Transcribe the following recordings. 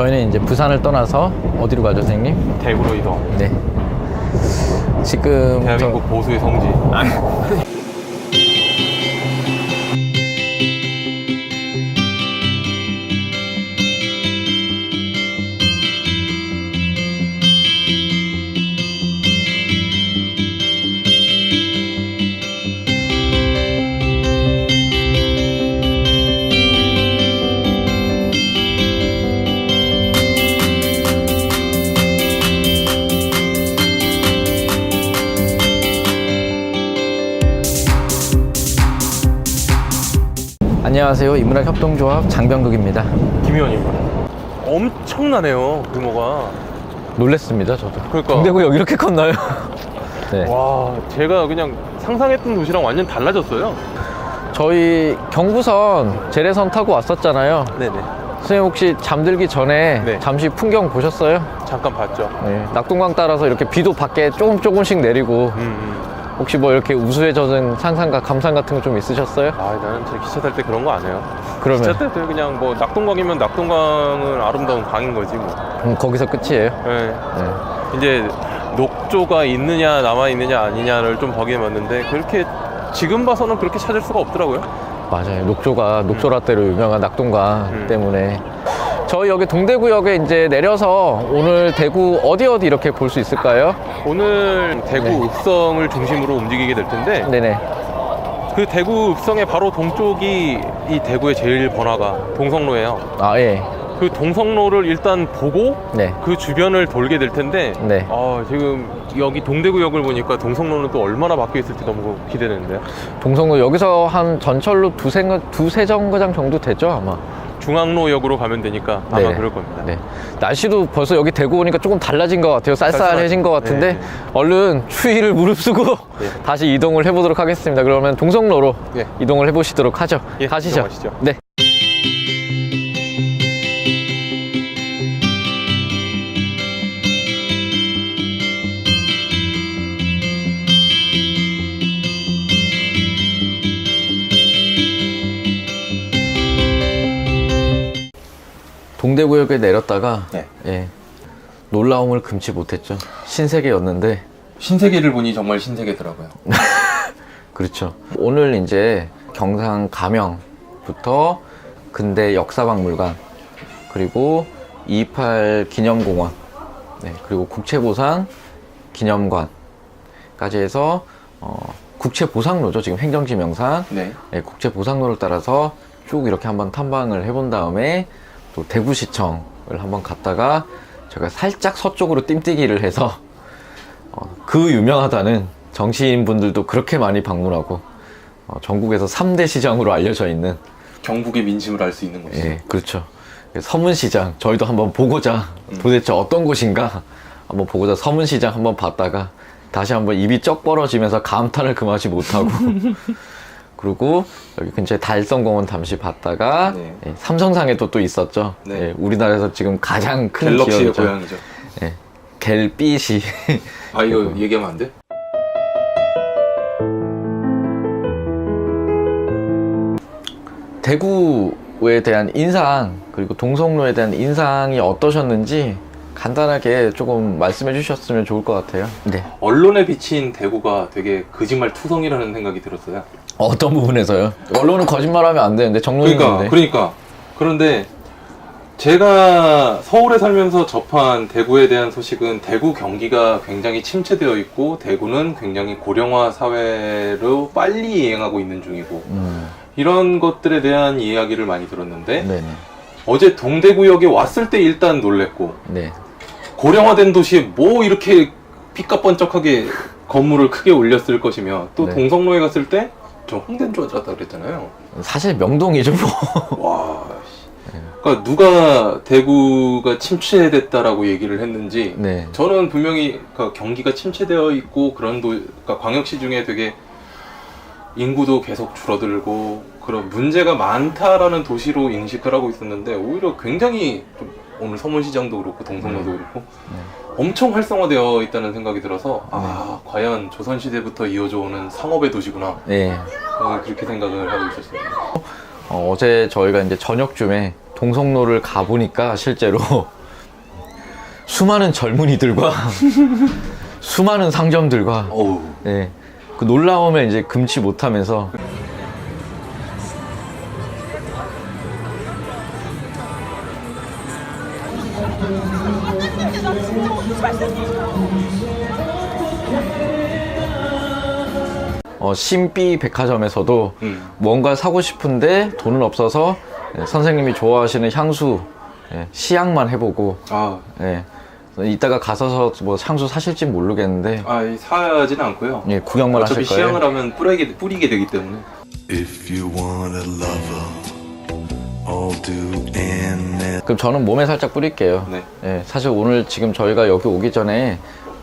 저희는 이제 부산을 떠나서 어디로 가죠, 선생님? 대구로 이동. 네. 지금 대한민국 보수의 성지. 안녕하세요. 인문학 협동조합 장병극입니다. 김 의원입니다. 엄청나네요 규모가. 놀랬습니다, 저도. 그러니까. 동대구역 이렇게 컸나요? 네. 와 제가 그냥 상상했던 도시랑 완전 달라졌어요. 저희 경부선 재래선 타고 왔었잖아요. 네네. 선생님 혹시 잠들기 전에 네. 잠시 풍경 보셨어요? 잠깐 봤죠. 네. 낙동강 따라서 이렇게 비도 밖에 조금 조금씩 내리고 음, 음. 혹시 뭐 이렇게 우수에 젖은 상상과 감상 같은 거 좀 있으셨어요? 아 나는 제 기차 탈 때 그런 거 안 해요. 그러면 기차 탈 때 그냥 뭐 낙동강이면 낙동강은 아름다운 강인 거지 뭐. 음, 거기서 끝이에요. 네. 네. 이제 녹조가 있느냐 남아 있느냐 아니냐를 좀 보게 맞는데 그렇게 지금 봐서는 그렇게 찾을 수가 없더라고요. 맞아요. 녹조가 녹조라떼로 유명한 낙동강 음. 때문에 저희 여기 동대구역에 이제 내려서 오늘 대구 어디 어디 이렇게 볼 수 있을까요? 오늘 대구 네. 읍성을 중심으로 움직이게 될 텐데 네네. 그 대구 읍성의 바로 동쪽이 이 대구의 제일 번화가 동성로예요. 아 예. 그 동성로를 일단 보고 네. 그 주변을 돌게 될 텐데 네. 아, 지금 여기 동대구역을 보니까 동성로는 또 얼마나 바뀌어 있을지 너무 기대되는데요. 동성로 여기서 한 전철로 두세 두세 정거장 정도 되죠 아마. 중앙로역으로 가면 되니까 아마 네. 그럴 겁니다. 네. 날씨도 벌써 여기 대구 오니까 조금 달라진 것 같아요. 쌀쌀해진 것 같은데 네, 네. 얼른 추위를 무릅쓰고 네. 다시 이동을 해보도록 하겠습니다. 그러면 동성로로 예. 이동을 해보시도록 하죠. 예, 가시죠. 이동하시죠. 네. 동대구역에 내렸다가 네. 예, 놀라움을 금치 못했죠. 신세계였는데 신세계를 보니 정말 신세계더라고요. 그렇죠. 오늘 이제 경상 가명부터 근대 역사박물관 그리고 28 기념공원 네, 그리고 국채보상 기념관까지 해서 어, 국채보상로죠. 지금 행정지명상 네. 네, 국채보상로를 따라서 쭉 이렇게 한번 탐방을 해본 다음에 또 대구시청을 한번 갔다가 제가 살짝 서쪽으로 띵뛰기를 해서 어, 그 유명하다는 정치인분들도 그렇게 많이 방문하고 어, 전국에서 3대 시장으로 알려져 있는 경북의 민심을 알 수 있는 곳이죠. 예, 그렇죠. 서문시장 저희도 한번 보고자 도대체 어떤 곳인가 한번 보고자 서문시장 한번 봤다가 다시 한번 입이 쩍 벌어지면서 감탄을 금하지 못하고 그리고 여기 근처에 달성공원 잠시 봤다가 네. 예, 삼성상에도 또 있었죠. 네. 예, 우리나라에서 지금 가장 큰 갤럭시의 기업이죠. 고향이죠. 예, 갤빛이 아 이거 얘기하면 안 돼? 대구에 대한 인상 그리고 동성로에 대한 인상이 어떠셨는지 간단하게 조금 말씀해 주셨으면 좋을 것 같아요. 네. 언론에 비친 대구가 되게 거짓말 투성이라는 생각이 들었어요. 어떤 부분에서요? 언론은 거짓말하면 안 되는데 정론인데. 그러니까 그러니까 그런데 제가 서울에 살면서 접한 대구에 대한 소식은 대구 경기가 굉장히 침체되어 있고 대구는 굉장히 고령화 사회로 빨리 이행하고 있는 중이고 음, 이런 것들에 대한 이야기를 많이 들었는데 네네. 어제 동대구역에 왔을 때 일단 놀랬고 네. 고령화된 도시에 뭐 이렇게 삐까번쩍하게 건물을 크게 올렸을 것이며 또 네. 동성로에 갔을 때 저 홍대인 줄 알았다 그랬잖아요. 사실 명동이죠, 뭐. 와. 씨. 그러니까 누가 대구가 침체됐다라고 얘기를 했는지 네. 저는 분명히 그러니까 경기가 침체되어 있고 그런 도 그러니까 광역시 중에 되게 인구도 계속 줄어들고 그런 문제가 많다라는 도시로 인식을 하고 있었는데 오히려 굉장히 좀 오늘 서문시장도 그렇고 동성로도 그렇고 엄청 활성화되어 있다는 생각이 들어서 아 과연 조선시대부터 이어져 오는 상업의 도시구나 네. 저는 그렇게 생각을 하고 있었어요. 어, 제 저희가 이제 저녁쯤에 동성로를 가보니까 실제로 수많은 젊은이들과 수많은 상점들과 어우. 예, 그 놀라움에 이제 금치 못하면서 어, 신비 백화점에서도 음. 뭔가 사고 싶은데 돈은 없어서 예, 선생님이 좋아하시는 향수 예, 시향만 해보고 아, 예, 이따가 가서 뭐 향수 사실지 모르겠는데 아 사야지는 않고요. 예, 구경만 어차피 하실 거예요. 시향을 하면 뿌리게, 뿌리게 되기 때문에. If you want a lover, all do. 그럼 저는 몸에 살짝 뿌릴게요. 네. 예, 사실 오늘 지금 저희가 여기 오기 전에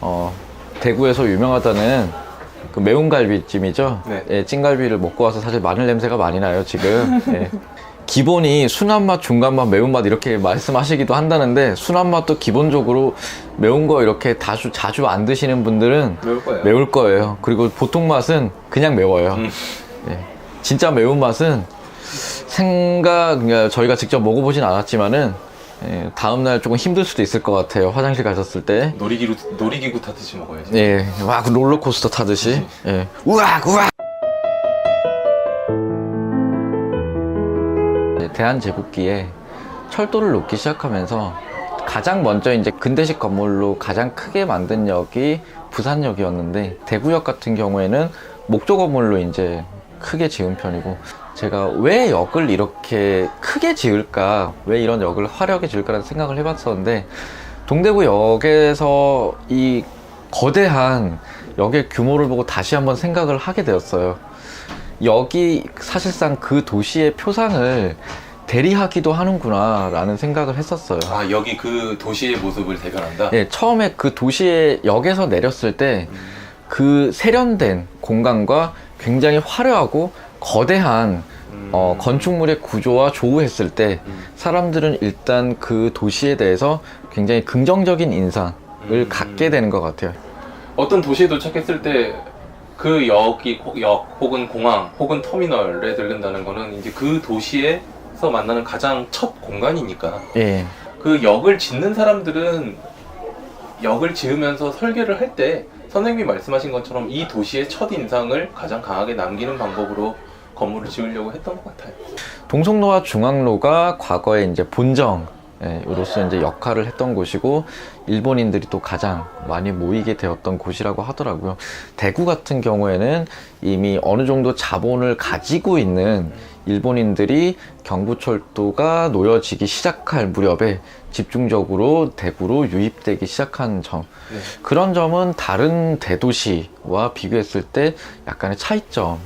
어, 대구에서 유명하다는 그 매운 갈비찜이죠. 네. 예, 찐갈비를 먹고 와서 사실 마늘 냄새가 많이 나요 지금. 예. 기본이 순한 맛, 중간 맛, 매운 맛 이렇게 말씀하시기도 한다는데 순한 맛도 기본적으로 매운 거 이렇게 자주 자주 안 드시는 분들은 매울 거예요. 매울 거예요. 그리고 보통 맛은 그냥 매워요. 음. 예. 진짜 매운 맛은 생각, 그러니까 저희가 직접 먹어보진 않았지만은 예, 다음날 조금 힘들 수도 있을 것 같아요. 화장실 가셨을 때. 놀이기구 놀이기구 타듯이 먹어야지. 예, 막 롤러코스터 타듯이. 예. 우악, 우악! 이제 대한제국기에 철도를 놓기 시작하면서 가장 먼저 이제 근대식 건물로 가장 크게 만든 역이 부산역이었는데 대구역 같은 경우에는 목조 건물로 이제 크게 지은 편이고 제가 왜 역을 이렇게 크게 지을까 왜 이런 역을 화려하게 지을까라는 생각을 해봤었는데 동대구역에서 이 거대한 역의 규모를 보고 다시 한번 생각을 하게 되었어요. 여기 사실상 그 도시의 표상을 대리하기도 하는구나라는 생각을 했었어요. 아 여기 그 도시의 모습을 대변한다. 예, 처음에 그 도시의 역에서 내렸을 때 그 세련된 공간과 굉장히 화려하고 거대한 음. 어, 건축물의 구조와 조우했을 때 음. 사람들은 일단 그 도시에 대해서 굉장히 긍정적인 인상을 음. 갖게 되는 것 같아요. 어떤 도시에 도착했을 때 그 역이 혹- 역 혹은 공항 혹은 터미널에 들른다는 거는 이제 그 도시에서 만나는 가장 첫 공간이니까 예, 그 역을 짓는 사람들은 역을 지으면서 설계를 할 때 선생님이 말씀하신 것처럼 이 도시의 첫 인상을 가장 강하게 남기는 방법으로 건물을 지으려고 했던 것 같아요. 동성로와 중앙로가 과거에 이제 본정 으로서 이제 역할을 했던 곳이고 일본인들이 또 가장 많이 모이게 되었던 곳이라고 하더라고요. 대구 같은 경우에는 이미 어느 정도 자본을 가지고 있는 일본인들이 경부철도가 놓여지기 시작할 무렵에 집중적으로 대구로 유입되기 시작한 점. 네. 그런 점은 다른 대도시와 비교했을 때 약간의 차이점이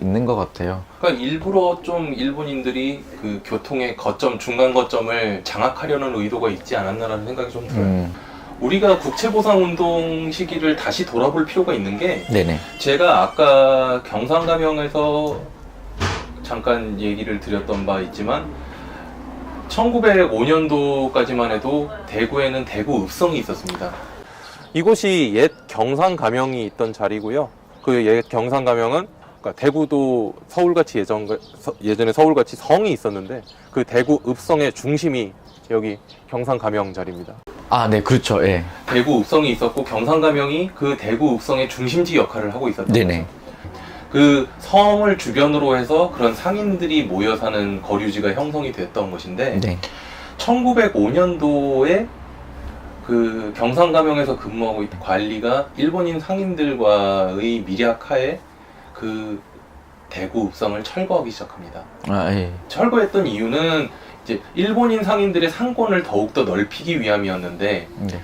있는 것 같아요. 그러니까 일부러 좀 일본인들이 그 교통의 거점, 중간 거점을 장악하려는 의도가 있지 않았나라는 생각이 좀 들어요. 음, 우리가 국채보상운동 시기를 다시 돌아볼 필요가 있는 게 네네. 제가 아까 경상가명에서 잠깐 얘기를 드렸던 바 있지만 1905년도까지만 해도 대구에는 대구 읍성이 있었습니다. 이곳이 옛 경상가명이 있던 자리고요. 그 옛 경상가명은 그러니까 대구도 서울같이 예전 예전에 서울같이 성이 있었는데 그 대구 읍성의 중심이 여기 경상가명 자리입니다. 아, 네, 그렇죠. 예. 대구 읍성이 있었고 경상가명이 그 대구 읍성의 중심지 역할을 하고 있었던 네네. 거죠. 그 성을 주변으로 해서 그런 상인들이 모여 사는 거류지가 형성이 됐던 것인데 네. 1905년도에 그 경상가명에서 근무하고 있던 관리가 일본인 상인들과의 밀약하에 그 대구 읍성을 철거하기 시작합니다. 아, 예. 철거했던 이유는 이제 일본인 상인들의 상권을 더욱더 넓히기 위함이었는데 네.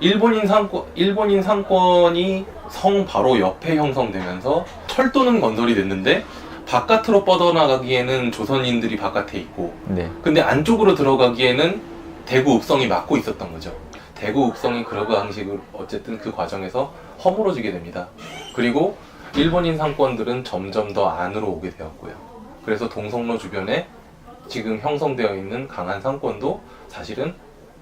일본인 상권 일본인 상권이 성 바로 옆에 형성되면서 철도는 건설이 됐는데 바깥으로 뻗어나가기에는 조선인들이 바깥에 있고 네. 근데 안쪽으로 들어가기에는 대구 읍성이 막고 있었던 거죠. 대구 읍성이 그러그 방식으로 어쨌든 그 과정에서 허물어지게 됩니다. 그리고 일본인 상권들은 점점 더 안으로 오게 되었고요. 그래서 동성로 주변에 지금 형성되어 있는 강한 상권도 사실은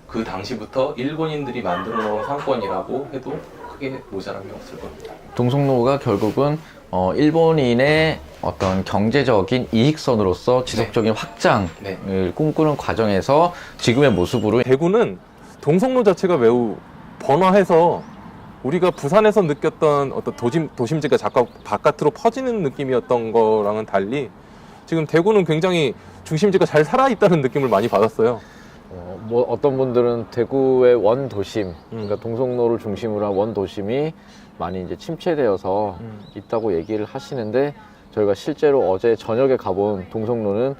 그 당시부터 일본인들이 만들어 놓은 상권이라고 해도 크게 모자람이 없을 겁니다. 동성로가 결국은 어, 일본인의 어떤 경제적인 이익선으로서 지속적인 확장을 네. 꿈꾸는 과정에서 지금의 모습으로 대구는 동성로 자체가 매우 번화해서 우리가 부산에서 느꼈던 어떤 도심, 도심지가 잠깐 바깥으로 퍼지는 느낌이었던 거랑은 달리 지금 대구는 굉장히 중심지가 잘 살아있다는 느낌을 많이 받았어요. 어, 뭐 어떤 분들은 대구의 원 도심, 그러니까 음. 동성로를 중심으로 한 원 도심이 많이 이제 침체되어서 음. 있다고 얘기를 하시는데 저희가 실제로 어제 저녁에 가본 동성로는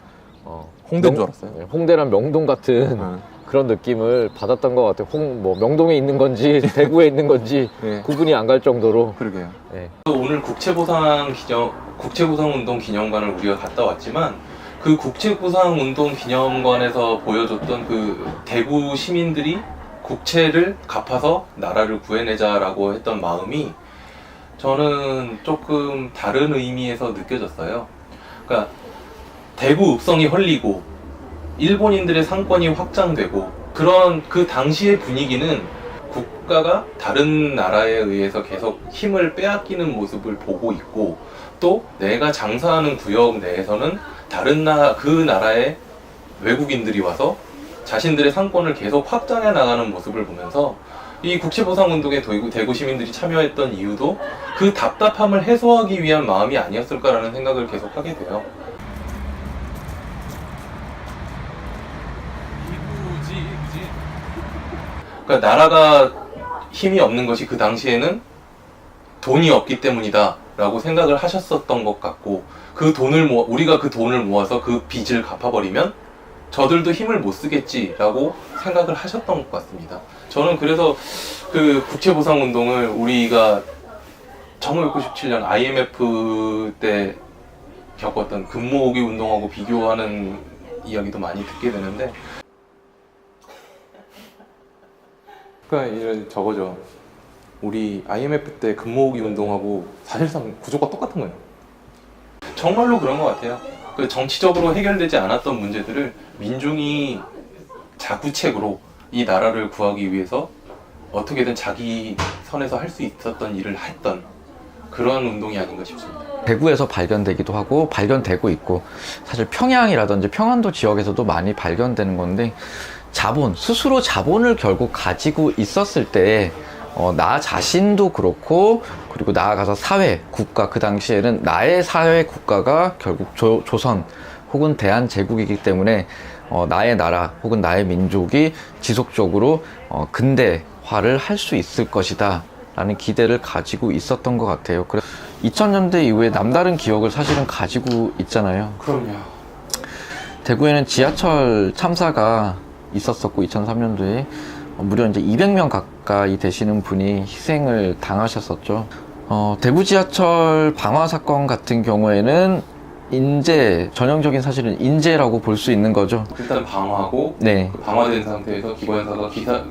어, 홍대인 명- 줄 알았어요. 네, 홍대란 명동 같은 음. 그런 느낌을 받았던 것 같아요. 홍, 뭐 명동에 있는 건지 대구에 있는 건지 네. 구분이 안 갈 정도로 그러게요. 네. 오늘 국채보상 기념 국채보상 운동 기념관을 우리가 갔다 왔지만 그 국채보상운동 기념관에서 보여줬던 그 대구 시민들이 국채를 갚아서 나라를 구해내자라고 했던 마음이 저는 조금 다른 의미에서 느껴졌어요. 그러니까 대구 읍성이 헐리고 일본인들의 상권이 확장되고 그런 그 당시의 분위기는 국가가 다른 나라에 의해서 계속 힘을 빼앗기는 모습을 보고 있고 또 내가 장사하는 구역 내에서는 다른 나, 그 나라의 외국인들이 와서 자신들의 상권을 계속 확장해 나가는 모습을 보면서 이 국채보상운동에 대구, 대구 시민들이 참여했던 이유도 그 답답함을 해소하기 위한 마음이 아니었을까라는 생각을 계속 하게 돼요. 그러니까 나라가 힘이 없는 것이 그 당시에는 돈이 없기 때문이다 라고 생각을 하셨었던 것 같고 그 돈을 모아 우리가 그 돈을 모아서 그 빚을 갚아버리면 저들도 힘을 못 쓰겠지라고 생각을 하셨던 것 같습니다. 저는 그래서 그 국채보상운동을 우리가 1997년 IMF 때 겪었던 금모으기 운동하고 비교하는 이야기도 많이 듣게 되는데 그러니까 이런 저거죠. 우리 IMF 때 금모으기 운동하고 사실상 구조가 똑같은 거예요. 정말로 그런 것 같아요. 그 정치적으로 해결되지 않았던 문제들을 민중이 자구책으로 이 나라를 구하기 위해서 어떻게든 자기 선에서 할 수 있었던 일을 했던 그런 운동이 아닌가 싶습니다. 대구에서 발견되기도 하고 발견되고 있고 사실 평양이라든지 평안도 지역에서도 많이 발견되는 건데 자본 스스로 자본을 결국 가지고 있었을 때 어, 나 자신도 그렇고 그리고 나아가서 사회 국가 그 당시에는 나의 사회 국가가 결국 조, 조선 혹은 대한제국이기 때문에 어, 나의 나라 혹은 나의 민족이 지속적으로 어, 근대화를 할 수 있을 것이다 라는 기대를 가지고 있었던 것 같아요. 그래서 2000년대 이후에 남다른 기억을 사실은 가지고 있잖아요. 그럼요. 대구에는 지하철 참사가 있었었고 2003년도에 무려 이제 200명 가까이 되시는 분이 희생을 당하셨었죠. 어, 대구 지하철 방화 사건 같은 경우에는 인재 전형적인 사실은 인재라고 볼 수 있는 거죠. 일단 방화하고 네. 그 방화된 상태에서 기관사가 기사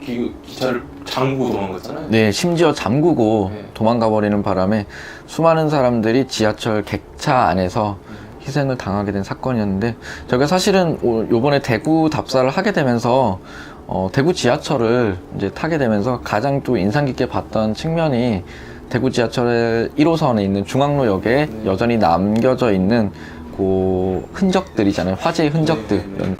기, 기차를 잠그고 도망갔잖아요. 네, 심지어 잠그고 네. 도망가 버리는 바람에 수많은 사람들이 지하철 객차 안에서 희생을 당하게 된 사건이었는데 저희가 사실은 오- 요번에 대구 답사를 하게 되면서 어, 대구 지하철을 이제 타게 되면서 가장 또 인상 깊게 봤던 측면이 대구 지하철의 1호선에 있는 중앙로역에 네. 여전히 남겨져 있는 그 흔적들이잖아요. 화재의 흔적들. 네, 네, 네.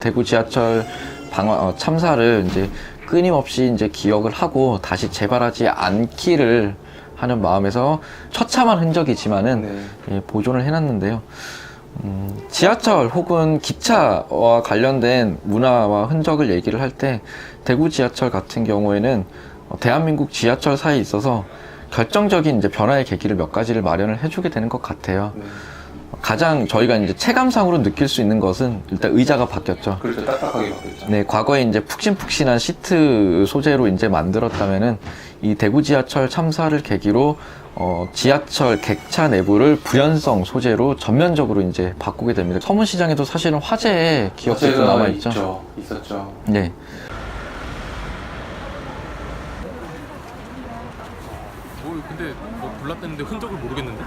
대구 지하철 방화 어, 참사를 이제 끊임없이 이제 기억을 하고 다시 재발하지 않기를 하는 마음에서 처참한 흔적이지만은 네. 예, 보존을 해놨는데요. 음, 지하철 혹은 기차와 관련된 문화와 흔적을 얘기를 할 때 대구 지하철 같은 경우에는 어, 대한민국 지하철 사에 있어서 결정적인 이제 변화의 계기를 몇 가지를 마련을 해주게 되는 것 같아요. 네. 가장 저희가 이제 체감상으로 느낄 수 있는 것은 일단 의자가 바뀌었죠. 그렇죠. 딱딱하게 바뀌었죠. 네, 과거에 이제 푹신푹신한 시트 소재로 이제 만들었다면은 이 대구 지하철 참사를 계기로 어, 지하철 객차 내부를 불연성 소재로 전면적으로 이제 바꾸게 됩니다. 서문시장에도 사실은 화재의 기억들도 남아 있죠. 있었죠. 네. 뭐 근데 뭐 불났다는데 흔적을 모르겠는데?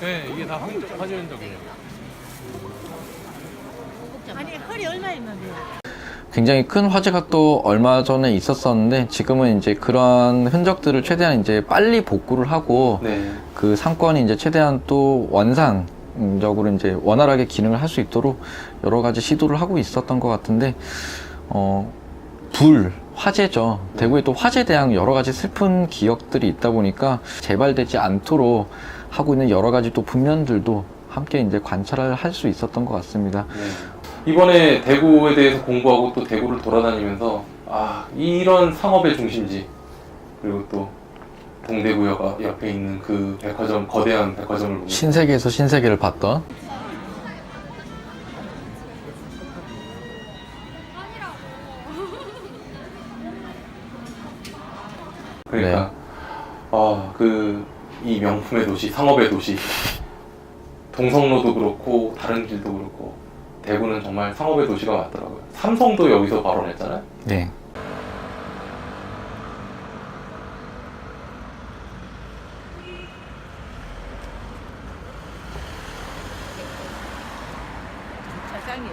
네, 이게 다 화재 흔적이에요. 아니 허리 얼마 있는데요? 굉장히 큰 화재가 또 얼마 전에 있었었는데 지금은 이제 그런 흔적들을 최대한 이제 빨리 복구를 하고 네. 그 상권이 이제 최대한 또 원상 적으로 이제 원활하게 기능을 할 수 있도록 여러 가지 시도를 하고 있었던 것 같은데 어, 불 화재죠. 대구에 또 화재에 대한 여러 가지 슬픈 기억들이 있다 보니까 재발되지 않도록 하고 있는 여러 가지 또 분면들도 함께 이제 관찰을 할 수 있었던 것 같습니다. 네. 이번에 대구에 대해서 공부하고 또 대구를 돌아다니면서 아 이런 상업의 중심지 그리고 또 동대구역 옆에 있는 그 백화점 거대한 백화점을 보고 신세계에서 신세계를 봤던 이 명품의 도시 상업의 도시. 동성로도 그렇고 다른 길도 그렇고 대구는 정말 상업의 도시가 맞더라고요. 삼성도 여기서 발원했잖아요. 네. 세상에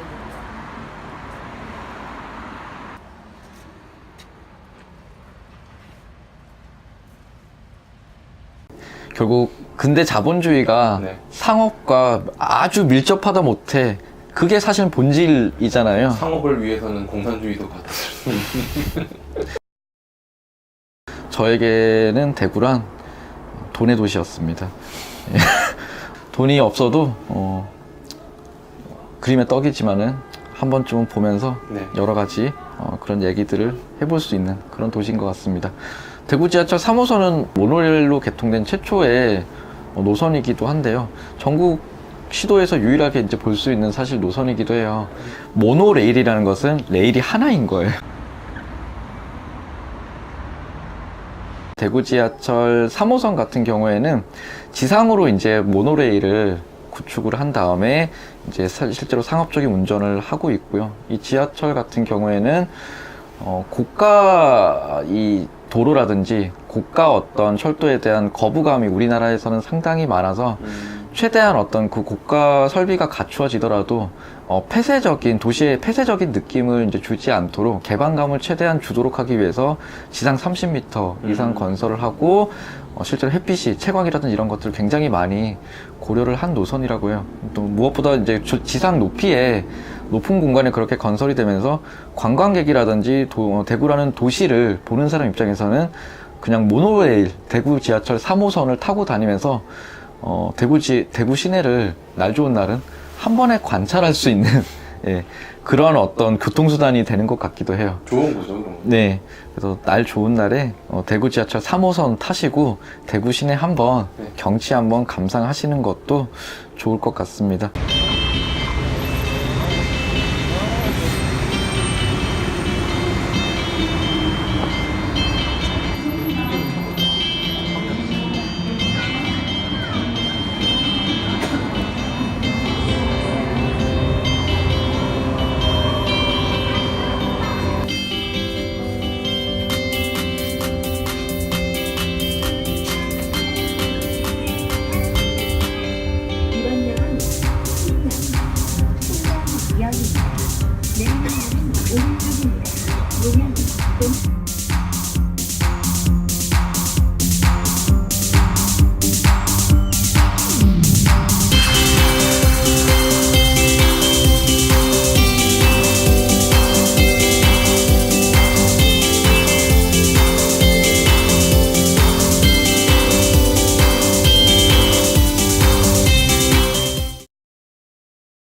결국 근대 자본주의가 네. 상업과 아주 밀접하다 못해 그게 사실 본질이잖아요. 상업을 위해서는 공산주의도 같았을 저에게는 대구란 돈의 도시였습니다. 예. 돈이 없어도 어, 그림의 떡이지만은 한 번쯤은 보면서 네. 여러 가지 어, 그런 얘기들을 해볼 수 있는 그런 도시인 것 같습니다. 대구 지하철 3호선은 모노레일로 개통된 최초의 어, 노선이기도 한데요. 전국 시도에서 유일하게 이제 볼 수 있는 사실 노선이기도 해요. 모노레일이라는 것은 레일이 하나인 거예요. 대구 지하철 3호선 같은 경우에는 지상으로 이제 모노레일을 구축을 한 다음에 이제 사- 실제로 상업적인 운전을 하고 있고요. 이 지하철 같은 경우에는 어, 고가 이 도로라든지 고가 어떤 철도에 대한 거부감이 우리나라에서는 상당히 많아서 최대한 어떤 그 고가 설비가 갖추어지더라도 어, 폐쇄적인 도시의 폐쇄적인 느낌을 이제 주지 않도록 개방감을 최대한 주도록 하기 위해서 지상 30m 이상 음. 건설을 하고 어, 실제로 햇빛이 채광이라든지 이런 것들을 굉장히 많이 고려를 한 노선이라고요. 또 무엇보다 이제 저- 지상 높이에 높은 공간에 그렇게 건설이 되면서 관광객이라든지 도- 어, 대구라는 도시를 보는 사람 입장에서는 그냥 모노레일 대구 지하철 3호선을 타고 다니면서 어, 대구 지, 대구 시내를 날 좋은 날은 한 번에 관찰할 수 있는 예, 그런 어떤 교통수단이 되는 것 같기도 해요. 좋은 거죠. 네. 그래서 날 좋은 날에 어, 대구 지하철 3호선 타시고 대구 시내 한번 네. 경치 한번 감상하시는 것도 좋을 것 같습니다.